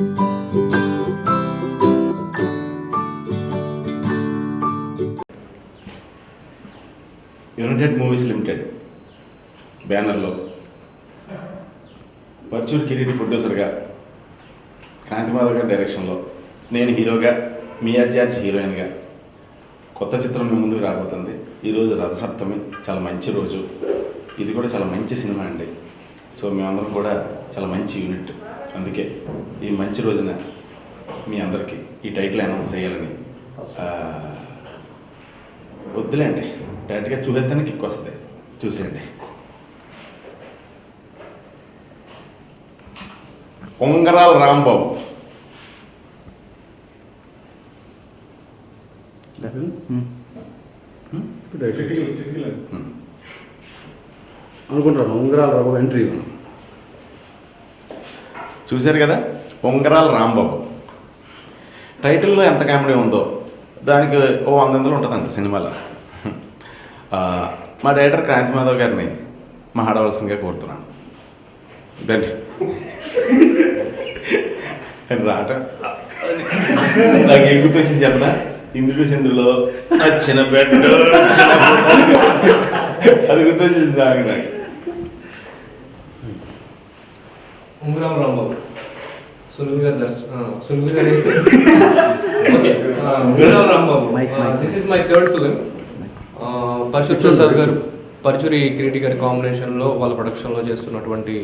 United movies limited బ్యానర్లో పర్చూర్ కిరీటి ప్రొడ్యూసర్గా క్రాంతిమాధవ్ గారి డైరెక్షన్లో నేను హీరోగా మియా జార్జ్ హీరోయిన్గా కొత్త చిత్రం మీ ముందుకు రాబోతుంది. ఈరోజు రథసప్తమి చాలా మంచి రోజు. ఇది కూడా చాలా మంచి సినిమా అండి. సో మేమందరం కూడా చాలా మంచి యూనిట్. అందుకే ఈ మంచి రోజున మీ అందరికీ ఈ టైటిల్ అనౌన్స్ చేయాలని ఆ, వద్దులేండి. డైరెక్ట్గా చూసేద్దానికి కిక్ వస్తుంది. చూసేయండి. పొంగరాల రాంబాబు. అనుకుంటాను ఉంగరాల రాబు ఎంట్రీ చూశారు కదా? ఉంగరాల రాంబాబు. టైటిల్లో ఎంత కామెడీ ఉందో దానికి ఓ వంద వందలు ఉంటుందండి సినిమాలో. మా డైరెక్టర్ క్రాంతి మాధవ్ గారిని మాట్లాడవలసిందిగా కోరుతున్నాను. దండి. రాట. నాకు ఏం గుర్తొచ్చింది చెప్పనా? ఇందుకు ఇందులో చిన్న బెడ్ అది గుర్తొచ్చింది నాకు నాకు. ఉంగరాం రాంబాబు గారి గారి okay Ungaram Rambabu this is my third film Parishuddha Prasad గారు పరచురి కిరీటి గారి కాంబినేషన్లో వాళ్ళ ప్రొడక్షన్లో చేస్తున్నటువంటి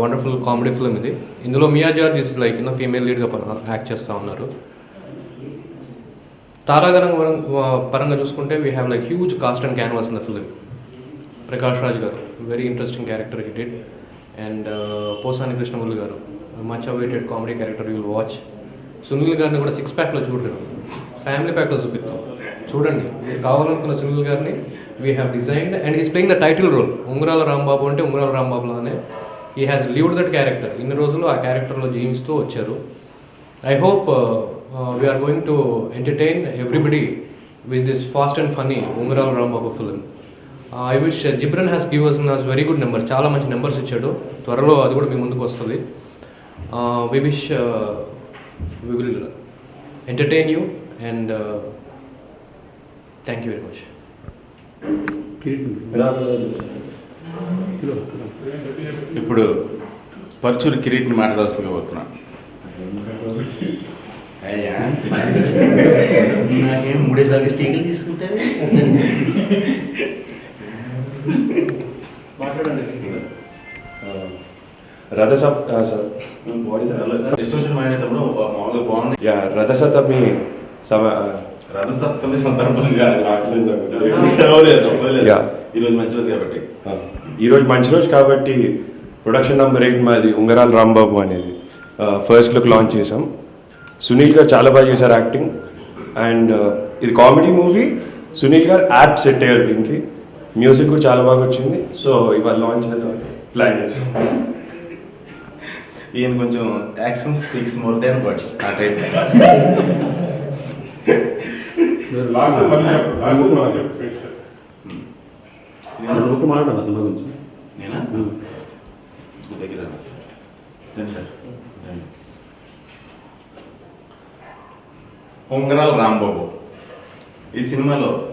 వండర్ఫుల్ కామెడీ ఫిలిం ఇది. ఇందులో Mia George is like in a female లీడ్గా act చేస్తూ ఉన్నారు. తారాగణం పరంగా చూసుకుంటే we have like huge cast and canvas in the film Prakash Raj గారు very interesting character he did and Posani Krishnamurali గారు much awaited comedy character you'll watch Sunil గారిని కూడా six ప్యాక్లో చూడరు ఫ్యామిలీ ప్యాక్లో చూపిస్తాం. చూడండి మీరు కావాలనుకున్న సునీల్ గారిని we have designed and is playing the title role Ungarala Rambabu అంటే ఉంగరాల రాంబాబులోనే he has lived that character ఇన్ని రోజులు ఆ క్యారెక్టర్లో జీవిస్తూ వచ్చారు. I hope we're going to entertain everybody with this fast and funny Ungarala Rambabu film I wish Ghibran has give us nice very good numbers చాలా మంచి నెంబర్స్ ఇచ్చాడు. త్వరలో అది కూడా మీ ముందుకు వస్తుంది. We wish we will entertain you and thank you very much ఇప్పుడు పర్చూరు కిరీటిని మాట్లాడాల్సిందిగా కోరుతున్నా. అయ్యా నాకేం మూడేసార్లు స్టీకులు తీసుకుంటే రథసప్ యా రథసప్తమి సమ రథసప్తమి సందర్భంగా. ఈరోజు మంచి రోజు కాబట్టి. ఈరోజు మంచి రోజు కాబట్టి ప్రొడక్షన్ నెంబర్ ఎయిట్ మాది ఉంగరాల రాంబాబు అనేది. ఫస్ట్ లుక్ లాంచ్ చేసాం సునీల్ గారు చాలా బాగా చేశారు యాక్టింగ్ అండ్ ఇది కామెడీ మూవీ సునీల్ గారు యాప్ సెట్ అయ్యారు దీనికి. మ్యూజిక్ కూడా చాలా బాగా వచ్చింది. సో ఇవాళ లాంచ్ చేద్దాం. ప్లాన్ చేసాం ఈయన కొంచెం action speaks more than words ఆ టైప్. మాట్లాడాలి సినిమా గురించి. నేనా? మీ దగ్గర. రండి సార్. రండి. ఉంగరాల రాంబాబు. ఈ సినిమాలో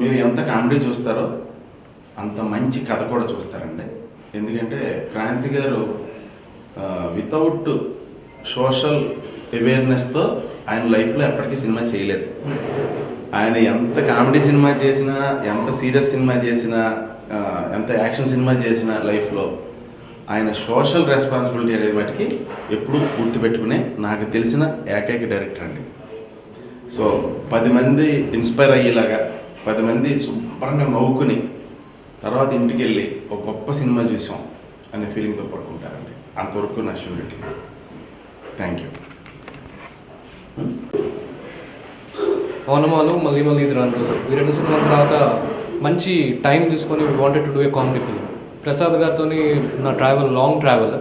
మీరు ఎంత కామెడీ చూస్తారో అంత మంచి కథ కూడా చూస్తారండి. ఎందుకంటే క్రాంతి గారు వితౌట్ సోషల్ అవేర్నెస్తో ఆయన లైఫ్లో ఎప్పటికీ సినిమా చేయలేదు. ఆయన ఎంత కామెడీ సినిమా చేసినా ఎంత సీరియస్ సినిమా చేసినా ఎంత యాక్షన్ సినిమా చేసినా లైఫ్లో ఆయన సోషల్ రెస్పాన్సిబిలిటీ అనేది మటుకి ఎప్పుడూ గుర్తుపెట్టుకునే నాకు తెలిసిన ఏకైక డైరెక్టర్ అండి. సో పది మంది ఇన్స్పైర్ అయ్యేలాగా పది మంది శుభ్రంగా నవ్వుకుని తర్వాత ఇంటికి వెళ్ళి ఒక గొప్ప సినిమా చూసాం అనే ఫీలింగ్తో పడుకుంటారండి. అంతవరకు నా షూరిటీ థ్యాంక్ యూ పవనమాలు మళ్ళీ మళ్ళీ ఇది రాను రోజు ఈ రెండు సినిమాల తర్వాత మంచి టైం తీసుకొని wanted to do a comedy film Prasad గారితో నా ట్రావెల్ లాంగ్ ట్రావెల్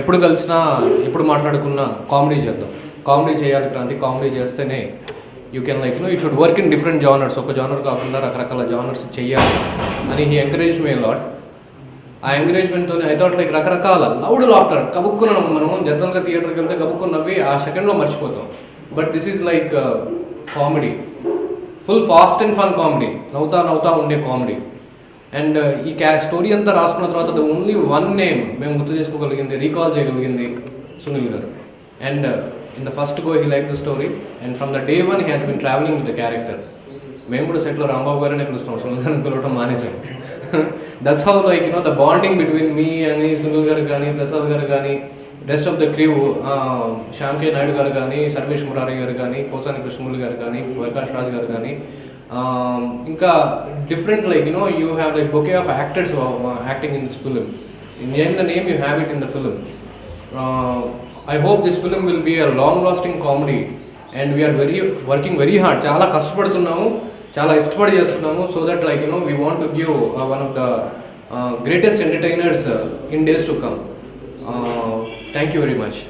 ఎప్పుడు కలిసినా ఎప్పుడు మాట్లాడుకున్నా కామెడీ చేద్దాం. కామెడీ చేయాలి క్రాంతి కామెడీ చేస్తేనే you can like no you should work in different genres ఒక జానర్ కాకుండా రకరకాల జానర్స్ చెయ్యాలి అని హీ ఎంకరేజ్ మే లాట్ ఆ ఎంకరేజ్మెంట్తో ఐ థాట్ లైక్ రకరకాల లౌడ్ లాఫ్టర్ కబుక్కున మనం జనరల్గా థియేటర్కి వెళ్తే కబుక్కుని నవ్వి ఆ సెకండ్లో మర్చిపోతాం. But this is like comedy full fast and fun comedy నవ్వుతా నవ్వుతా ఉండే కామెడీ అండ్ uh, ఈ క్యా స్టోరీ అంతా రాసుకున్న తర్వాత ద ఓన్లీ వన్ నేమ్ మేము గుర్తు చేసుకోగలిగింది రీకాల్ చేయగలిగింది సునీల్ గారు. And in the first go he like the story and from the day one he has been travelling with the character మేము కూడా సెట్లో రాంబాబు గారనే పిలుస్తాం సునీల్ గారిని పిలవటం మానేసాం that's how like you know the bonding between me అని సునీల్ గారు కానీ ప్రసాద్ గారు కానీ rest of the crew శ్యాంకే Naidu గారు కానీ సర్వేష్ మురారి గారు కానీ కోసాని కృష్ణమూర్తి గారు కానీ ప్రకాష్ రాజ్ గారు కానీ ఇంకా different like you know you have like bouquet of actors acting in this film in the name you have it in the film I hope this film will be a long lasting comedy and we're very working very hard చాలా కష్టపడుతున్నాము చాలా ఇష్టపడి చేస్తున్నాము so that like you know we want to give one of the greatest entertainers in days to come thank you very much